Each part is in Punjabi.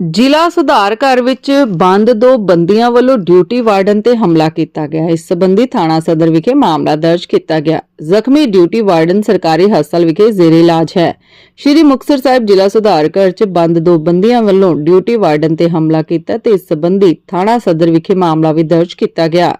ਜ਼ਿਲ੍ਹਾ ਸੁਧਾਰ ਘਰ ਵਿੱਚ ਬੰਦ ਦੋ ਬੰਦੀਆਂ ਵੱਲੋਂ ਡਿਊਟੀ ਵਾਰਡਨ ਤੇ ਹਮਲਾ ਕੀਤਾ ਗਿਆ। ਇਸ ਸੰਬੰਧੀ ਥਾਣਾ ਸਦਰ ਵਿਖੇ ਮਾਮਲਾ ਦਰਜ ਕੀਤਾ ਗਿਆ। ਜ਼ਖਮੀ ਡਿਊਟੀ ਵਾਰਡਨ ਸਰਕਾਰੀ ਹਸਪਤਾਲ ਵਿਖੇ ਜ਼ੇਰੇ ਇਲਾਜ ਹੈ। ਸ਼੍ਰੀ ਮੁਕਤਸਰ ਸਾਹਿਬ ਜ਼ਿਲ੍ਹਾ ਸੁਧਾਰ ਘਰ 'ਚ ਬੰਦ ਦੋ ਬੰਦੀਆਂ ਵੱਲੋਂ ਡਿਊਟੀ ਵਾਰਡਨ ਤੇ ਹਮਲਾ ਕੀਤਾ ਤੇ ਇਸ ਸਬੰਧੀ ਥਾਣਾ ਸਦਰ ਵਿਖੇ ਮਾਮਲਾ ਵੀ ਦਰਜ ਕੀਤਾ ਗਿਆ।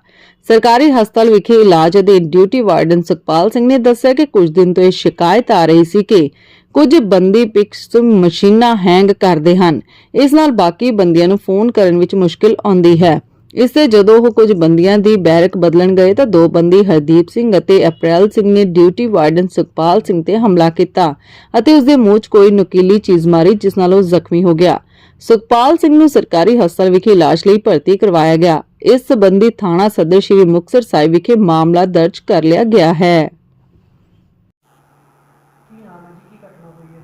ਸਰਕਾਰੀ ਹਸਪਤਾਲ ਵਿਖੇ ਇਲਾਜ ਅਧੀਨ ਡਿਊਟੀ ਵਾਰਡਨ ਸੁਖਪਾਲ ਸਿੰਘ ਨੇ ਦੱਸਿਆ ਕਿ ਕੁਝ ਦਿਨ ਤੋਂ ਇਹ ਸ਼ਿਕਾਇਤ ਆ ਰਹੀ ਸੀ ਕਿ ਕੁਝ ਬੰਦੀ ਪਿਕਸ ਮਸ਼ੀਨਾਂ ਹੈਂਗ ਕਰਦੇ ਹਨ। ਇਸ ਨਾਲ ਬਾਕੀ ਬੰਦੀਆਂ ਨੂੰ ਫੋਨ ਕਰਨ ਵਿੱਚ ਮੁਸ਼ਕਿਲ ਆਉਂਦੀ ਹੈ। ਇਸ ਤੇ ਜਦੋਂ ਉਹ ਕੁਝ ਬੰਦੀਆਂ ਦੀ ਬੈਰਕ ਬਦਲਣ ਗਏ ਤਾਂ ਦੋ ਬੰਦੀ ਹਰਦੀਪ ਸਿੰਘ ਅਤੇ ਅਪ੍ਰੈਲ ਸਿੰਘ ਨੇ ਡਿਊਟੀ ਵਾਰਡਨ ਸੁਖਪਾਲ ਸਿੰਘ ਤੇ ਹਮਲਾ ਕੀਤਾ ਅਤੇ ਉਸ ਦੇ ਮੂੰਹ 'ਚ ਕੋਈ ਨੁਕੀਲੀ ਚੀਜ਼ ਮਾਰੀ ਜਿਸ ਨਾਲ ਉਹ ਜ਼ਖਮੀ ਹੋ ਗਿਆ। ਸੁਖਪਾਲ ਸਿੰਘ ਨੂੰ ਸਰਕਾਰੀ ਹਸਪਤਾਲ ਵਿਖੇ ਇਲਾਜ ਲਈ ਭਰਤੀ ਕਰਵਾਇਆ ਗਿਆ। ਇਸ ਸਬੰਧੀ ਥਾਣਾ ਸਦਰ ਸ਼੍ਰੀ ਮੁਕਤਸਰ ਸਾਹਿਬ ਵਿਖੇ ਮਾਮਲਾ ਦਰਜ ਕਰ ਲਿਆ ਗਿਆ ਹੈ।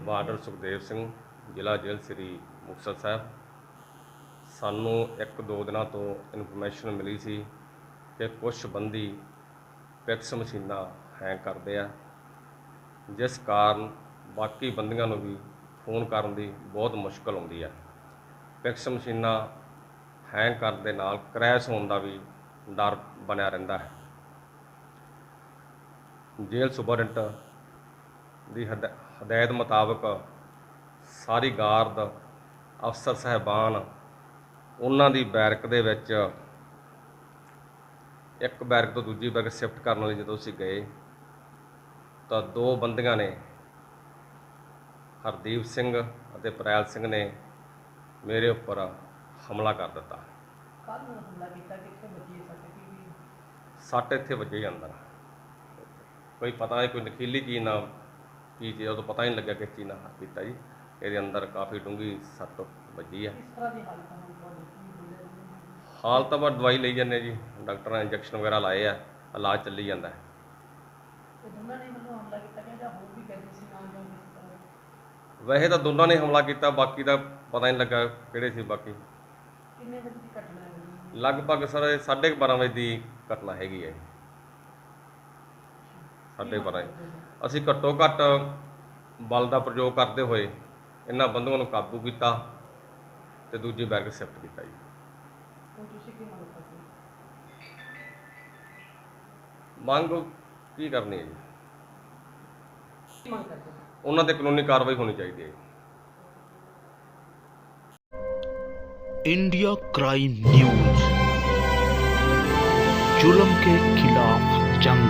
ਵਾਰਡਰ ਸੁਖਦੇਵ ਸਿੰਘ, ਜ਼ਿਲ੍ਹਾ ਜੇਲ੍ਹ ਸ੍ਰੀ ਮੁਕਤਸਰ ਸਾਹਿਬ। ਸਾਨੂੰ ਇੱਕ ਦੋ ਦਿਨਾਂ ਤੋਂ ਇਨਫੋਰਮੇਸ਼ਨ ਮਿਲੀ ਸੀ ਕਿ ਕੁਝ ਬੰਦੀ ਪਿਕਸ ਮਸ਼ੀਨਾਂ ਹੈਂਗ ਕਰਦੇ ਆ, ਜਿਸ ਕਾਰਨ ਬਾਕੀ ਬੰਦੀਆਂ ਨੂੰ ਵੀ ਫੋਨ ਕਰਨ ਦੀ ਬਹੁਤ ਮੁਸ਼ਕਲ ਆਉਂਦੀ ਹੈ ਪਿਕਸ ਮਸ਼ੀਨਾਂ ਹੈਂਗ ਕਰਨ ਦੇ ਨਾਲ ਕ੍ਰੈਸ਼ ਹੋਣ ਦਾ ਵੀ ਡਰ ਬਣਿਆ ਰਹਿੰਦਾ ਹੈ। ਜੇਲ੍ਹ ਸੁਪਰਡੈਂਟ ਦੀ ਹਦ- ਹਦਾਇਤ ਮੁਤਾਬਕ ਸਾਰੀ ਗਾਰਦ ਅਫਸਰ ਸਹਿਬਾਨ ਉਹਨਾਂ ਦੀ ਬੈਰਕ ਦੇ ਵਿੱਚ ਇੱਕ ਬੈਰਕ ਤੋਂ ਦੂਜੀ ਬੈਰਕ ਸ਼ਿਫਟ ਕਰਨ ਲਈ ਜਦੋਂ ਅਸੀਂ ਗਏ ਤਾਂ ਦੋ ਬੰਦੀਆਂ ਨੇ ਹਰਦੀਪ ਸਿੰਘ ਅਤੇ ਪ੍ਰੈਲ ਸਿੰਘ ਨੇ ਮੇਰੇ ਉੱਪਰ ਹਮਲਾ ਕਰ ਦਿੱਤਾ। ਕਾਹਨੂੰ ਹਮਲਾ ਕੀਤਾ ਕਿੱਥੇ ਵੱਜੀ ਹੈ ਸੱਟ ਕੀ ਵੀ ਸੱਟ ਇੱਥੇ ਵੱਜੇ ਅੰਦਰ। ਕੋਈ ਪਤਾ ਨਹੀਂ ਕੋਈ ਨਕੀਲੀ ਚੀਜ਼ ਨਾਲ ਕੀ ਚੀਜ਼ ਉਹ ਪਤਾ ਹੀ ਨਹੀਂ ਲੱਗਿਆ ਕਿਸ ਚੀਜ਼ ਨਾਲ ਕੀਤਾ ਜੀ। ਇਹਦੇ ਅੰਦਰ ਕਾਫੀ ਡੂੰਘੀ ਸੱਟ ਵੱਜੀ ਆ। ਕੀ ਹਾਲ ਤਾਂ ਬਸ ਦਵਾਈ ਲਈ ਜਾਂਦੇ ਜੀ। ਡਾਕਟਰਾਂ ਨੇ ਇੰਜੈਕਸ਼ਨ ਵਗੈਰਾ ਲਾਏ ਆ ਇਲਾਜ ਚੱਲੀ ਜਾਂਦਾ ਹੈ। ਕਿ ਵੈਸੇ ਤਾਂ ਦੋਨਾਂ ਨੇ ਹਮਲਾ ਕੀਤਾ ਬਾਕੀ ਦਾ ਪਤਾ ਨਹੀਂ ਲੱਗਾ ਕਿਹੜੇ ਸੀ ਬਾਕੀ। ਕਿੰਨੇ ਵਜੇ ਦੀ ਘਟਨਾ ਹੈ? ਜੀ? ਲਗਭਗ ਸਰ 12:30 ਵਜੇ ਦੀ ਘਟਨਾ ਹੈਗੀ ਹੈ ਸਾਢੇ ਬਾਰਾਂ ਅਸੀਂ ਘੱਟੋ ਘੱਟ ਬਲ ਦਾ ਪ੍ਰਯੋਗ ਕਰਦੇ ਹੋਏ ਇਹਨਾਂ ਬੰਦੂਆਂ ਨੂੰ ਕਾਬੂ ਕੀਤਾ ਤੇ ਦੂਜੀ ਬੈਰਕ ਸ਼ਿਫਟ ਕੀਤਾ ਜੀ ਹੁਣ ਤੁਸੀਂ ਕੀ ਮੰਗ ਕਰਦੇ ਹੋ? ਮੰਗ ਕੀ ਕਰਨੀ ਹੈ ਜੀ ਕੀ ਮੰਗ ਕਰਦੇ ਹੋ? ਉਹਨਾਂ ਤੇ ਕਾਨੂੰਨੀ ਕਾਰਵਾਈ ਹੋਣੀ ਚਾਹੀਦੀ ਹੈ ਜੀ इंडिया क्राइम न्यूज जुल्म के खिलाफ जंग